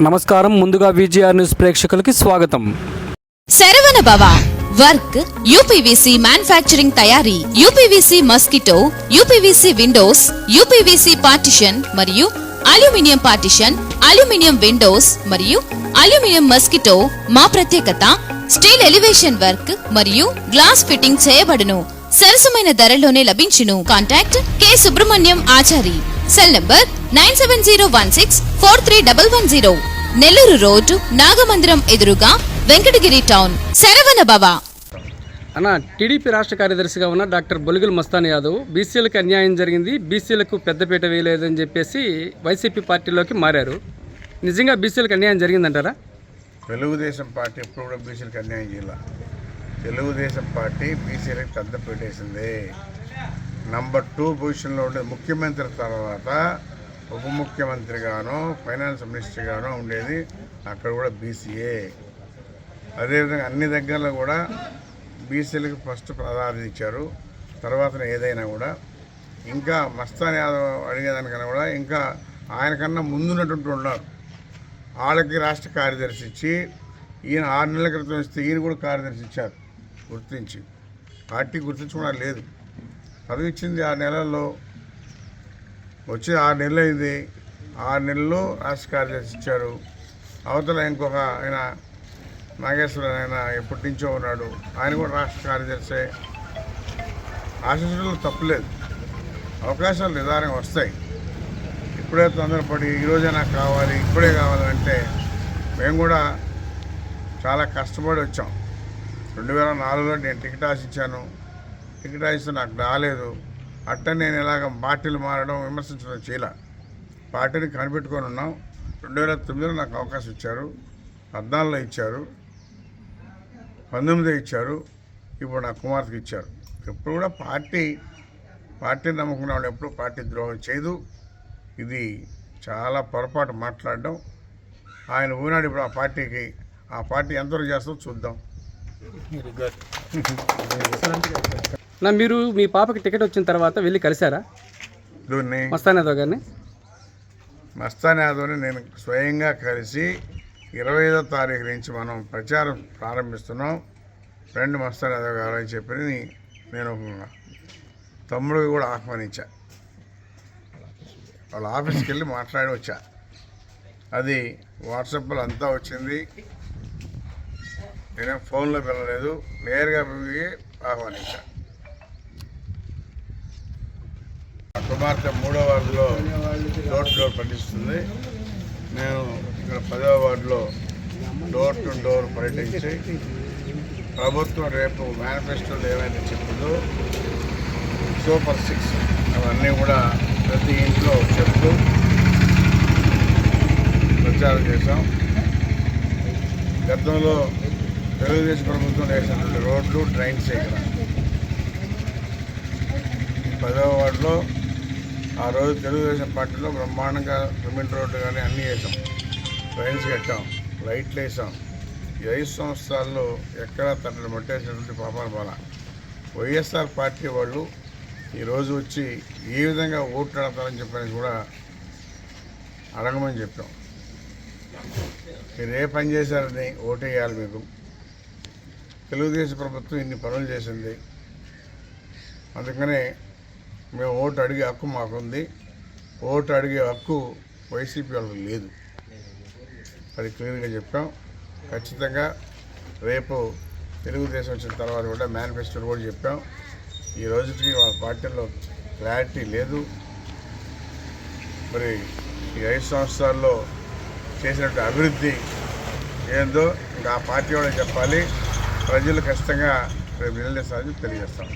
నమస్కారం. ముందుగా VGR news ప్రేక్షకులకి స్వాగతం. Saravana Bhava work UPVC manufacturing తయారీ UPVC mosquito UPVC windows UPVC partition మరియు అల్యూమినియం పార్టిషన్ అల్యూమినియం విండోస్ మరియు అల్యూమినియం మస్కిటో మా ప్రత్యేకత స్టీల్ ఎలివేషన్ వర్క్ మరియు గ్లాస్ ఫిట్టింగ్ చేయబడును. సరసమైన ధరలోనే లభించును. Contact K Subrahmanyam Achari. Cell number nine seven zero one six four three double one zero. Nellore road Nagamandiram ఎదురుగా వెంకటగిరి టౌన్. శరవణ భవ. అన్న టీడీపీ రాష్ట్ర కార్యదర్శిగా ఉన్న డాక్టర్ బొలిగుల మస్తాన్ యాదవ్ బీసీలకు అన్యాయం జరిగింది బీసీలకు పెద్దపీట వేయలేదని చెప్పేసి వైసీపీ పార్టీలోకి మారారు. నిజంగా బీసీలకు అన్యాయం జరిగిందంటారా? తెలుగుదేశం పార్టీ ఎప్పుడు కూడా బీసీలకు అన్యాయం చేయాల. తెలుగుదేశం పార్టీ బీసీలకు పెద్ద పెట్టేసింది. నంబర్ టూ పొజిషన్లో ఉండే ముఖ్యమంత్రి తర్వాత ఉప ముఖ్యమంత్రిగాను ఫైనాన్స్ మినిస్టర్గాను ఉండేది అక్కడ కూడా బీసీఏ అదేవిధంగా అన్ని దగ్గరలో కూడా బీసీలకు ఫస్ట్ ప్రాధాన్యత ఇచ్చారు. తర్వాత ఏదైనా కూడా. ఇంకా మస్తాన్ యాదవ్ అడిగేదానికన్నా కూడా ఇంకా ఆయనకన్నా ముందున్నటువంటి ఉన్నారు. వాళ్ళకి రాష్ట్ర కార్యదర్శి ఇచ్చి ఈయన ఆరు నెలల క్రితం ఇస్తే ఈయన కూడా కార్యదర్శి ఇచ్చారు గుర్తించి. పార్టీ గుర్తించకుండా లేదు. పదవి ఇచ్చింది ఆరు నెలల్లో వచ్చి ఆరు నెలలు అయింది ఆరు నెలలు రాష్ట్ర కార్యదర్శి ఇచ్చారు. అవతల ఇంకొక ఆయన నాగేశ్వరన్ ఆయన ఎప్పటి నుంచో ఉన్నాడు. ఆయన కూడా రాష్ట్ర కార్యదర్శి. ఆశించడంలో తప్పులేదు అవకాశాలు నిదానంగా వస్తాయి. ఇప్పుడే తొందరపడి ఈరోజే నాకు కావాలి ఇప్పుడే కావాలంటే మేము కూడా చాలా కష్టపడి వచ్చాం. రెండు వేల నాలుగులో నేను టికెట్ ఆశించాను. టికెట్ ఆశిస్తే నాకు రాలేదు. అట్ట నేను ఇలాగ పార్టీలు మారడం విమర్శించడం చేయలే. పార్టీని కనిపెట్టుకొని ఉన్నాం. రెండు వేల తొమ్మిదిలో నాకు అవకాశం ఇచ్చారు. పద్నాలుగులో ఇచ్చారు. పంతొమ్మిదిలో ఇచ్చారు. ఇప్పుడు నా కుమార్తెకి ఇచ్చారు. ఎప్పుడు కూడా పార్టీ పార్టీ నమ్ముకున్న వాళ్ళు ఎప్పుడు పార్టీ ద్రోహం చేయదు. ఇది చాలా పొరపాటు మాట్లాడడం. ఆయన ఊనాడు ఇప్పుడు ఆ పార్టీకి ఆ పార్టీ ఎంతవరకు చేస్తుందో చూద్దాం. నా మీరు మీ పాపకి టికెట్ వచ్చిన తర్వాత వెళ్ళి కలిశారా? దీన్ని మస్తాన్ యాదవ్ గారిని. మస్తాన్ యాదవ్ని నేను స్వయంగా కలిసి ఇరవై ఐదో తారీఖు నుంచి మనం ప్రచారం ప్రారంభిస్తున్నాం. ఫ్రెండ్ మస్తాన్ యాదవ్ గారు అని చెప్పి నేను తమ్ముడికి కూడా ఆహ్వానించా. వాళ్ళ ఆఫీస్కి వెళ్ళి మాట్లాడి వచ్చా. అది వాట్సాప్లో అంతా వచ్చింది. నేనేం ఫోన్లో వెళ్ళలేదు నేరుగా పోయి ఆహ్వానించా మా కుమార్తె మూడో వార్డులో డోర్ టు డోర్ పర్యటిస్తుంది నేను ఇక్కడ పదవ వార్డులో డోర్ టు డోర్ పర్యటించి ప్రభుత్వం రేపు మేనిఫెస్టోలు ఏమైతే చెప్తుందో సూపర్ సిక్స్ అవన్నీ కూడా ప్రతి ఇంట్లో చెప్తూ ప్రచారం చేశాం. గతంలో తెలుగుదేశం ప్రభుత్వం వేసినటువంటి రోడ్లు డ్రైన్స్ ఇక్కడ. పదవ వార్డులో ఆ రోజు తెలుగుదేశం పార్టీలో బ్రహ్మాండంగా సిమెంట్ రోడ్డు కానీ అన్నీ వేసాం. ట్రైన్స్ కట్టాం లైట్లు వేసాం. ఐదు సంవత్సరాల్లో ఎక్కడా తనని మట్టేసినటువంటి పాపాల బాల వైఎస్ఆర్ పార్టీ వాళ్ళు ఈరోజు వచ్చి ఏ విధంగా ఓట్లు అడతారని చెప్పని కూడా అడగమని చెప్పాం. మీరు ఏ పని చేశారని ఓటేయాలి మీకు. తెలుగుదేశం ప్రభుత్వం ఇన్ని పనులు చేసింది. అందుకనే మేము ఓటు అడిగే హక్కు మాకుంది. ఓటు అడిగే హక్కు వైసీపీ వాళ్ళకి లేదు. అది క్లియర్గా చెప్పాం. ఖచ్చితంగా రేపు తెలుగుదేశం వచ్చిన తర్వాత కూడా మేనిఫెస్టోలు కూడా చెప్పాం. ఈ రోజుకి వాళ్ళ పార్టీలో క్లారిటీ లేదు. మరి ఈ ఐదు సంవత్సరాల్లో చేసినట్టు అభివృద్ధి ఏందో ఇంకా ఆ పార్టీ వాళ్ళకి చెప్పాలి. ప్రజలు ఖచ్చితంగా రేపు నిలదీస్తారని తెలియజేస్తాం.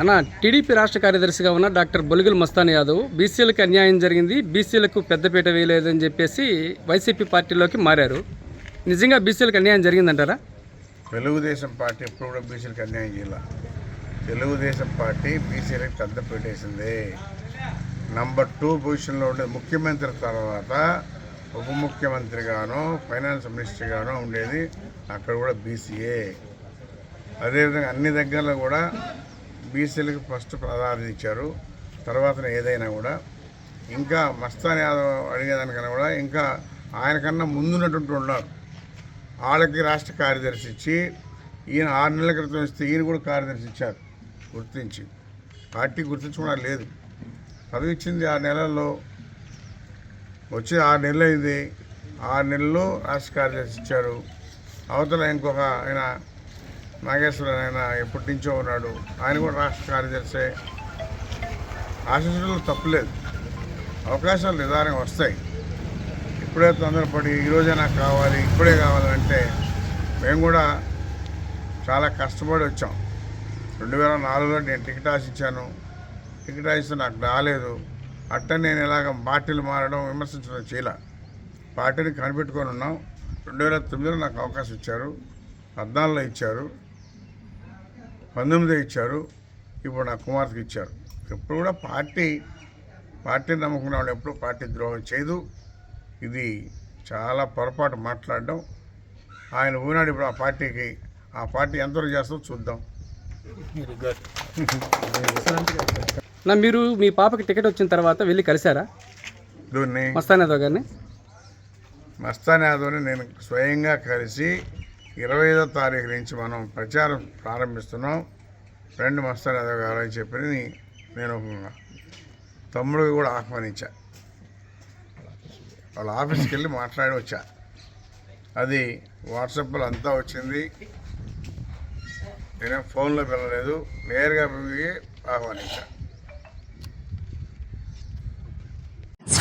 అన్న టీడీపీ రాష్ట్ర కార్యదర్శిగా ఉన్న డాక్టర్ బొలిగుల మస్తాన్ యాదవ్ బీసీలకు అన్యాయం జరిగింది బీసీలకు పెద్దపీట వేయలేదని చెప్పేసి వైసీపీ పార్టీలోకి మారారు. నిజంగా బీసీలకు అన్యాయం జరిగిందంటారా? తెలుగుదేశం పార్టీ ఎప్పుడు కూడా బీసీలకు అన్యాయం చేయాల. తెలుగుదేశం పార్టీ బీసీలకు పెద్ద వేసింది. నంబర్ టూ పొజిషన్లో ఉండే ముఖ్యమంత్రి తర్వాత ఉప ముఖ్యమంత్రిగాను ఫైనాన్స్ మినిస్టర్గాను ఉండేది అక్కడ కూడా బీసీఏ అదేవిధంగా అన్ని దగ్గరలో కూడా బీసీలకు ఫస్ట్ ప్రాధాన్యత ఇచ్చారు. తర్వాత ఏదైనా కూడా. ఇంకా మస్తాన్ యాదవ్ అడిగేదానికన్నా కూడా ఇంకా ఆయనకన్నా ముందున్నటువంటి ఉన్నారు. వాళ్ళకి రాష్ట్ర కార్యదర్శి ఇచ్చి ఈయన ఆరు నెలల క్రితం ఇస్తే ఈయన కూడా కార్యదర్శి ఇచ్చారు గుర్తించి. పార్టీ గుర్తించకుండా లేదు. పదవి ఇచ్చింది ఆరు నెలల్లో. వచ్చి ఆరు నెలలు అయింది ఆరు నెలలు రాష్ట్ర కార్యదర్శి ఇచ్చారు. అవతల ఇంకొక ఆయన నాగేశ్వరన్ ఆయన ఎప్పటి నుంచో ఉన్నాడు. ఆయన కూడా రాష్ట్ర కార్యదర్శి. ఆశించడంలో తప్పులేదు అవకాశాలు నిదానం వస్తాయి. ఇప్పుడే తొందరపడి ఈరోజే నాకు కావాలి ఇప్పుడే కావాలంటే మేము కూడా చాలా కష్టపడి వచ్చాం. రెండు వేల నాలుగులో నేను టికెట్ ఆశించాను. టికెట్ ఆశిస్తే నాకు రాలేదు. అట్ట నేను ఇలాగ పార్టీలు మారడం విమర్శించడం చేయలే. పార్టీని కనిపెట్టుకొని ఉన్నాం. రెండు వేల తొమ్మిదిలో నాకు అవకాశం ఇచ్చారు. పద్నాలుగులో ఇచ్చారు. పంతొమ్మిదిలో ఇచ్చారు ఇప్పుడు నా కుమార్తెకి ఇచ్చారు. ఎప్పుడు కూడా పార్టీ పార్టీ నమ్ముకున్న వాళ్ళు ఎప్పుడు పార్టీ ద్రోహం చేయదు. ఇది చాలా పొరపాటు మాట్లాడడం. ఆయన ఊనాడు ఇప్పుడు ఆ పార్టీకి ఆ పార్టీ ఎంతవరకు చేస్తుందో చూద్దాం. నా మీరు మీ పాపకి టికెట్ వచ్చిన తర్వాత వెళ్ళి కలిశారా? దీన్ని మస్తాన్ యాదవ్ గారిని? మస్తాన్ యాదవ్ని నేను స్వయంగా కలిసి ఇరవై ఐదో తారీఖు నుంచి మనం ప్రచారం ప్రారంభిస్తున్నాం. ఫ్రెండ్ మస్తాన్ యాదవ్ గారు అని చెప్పి నేను తమ్ముడికి కూడా ఆహ్వానించా. వాళ్ళ ఆఫీస్కి వెళ్ళి మాట్లాడి వచ్చా. అది వాట్సాప్లో అంతా వచ్చింది. నేను ఫోన్లో వెళ్ళలేదు నేరుగా ఆహ్వానించాను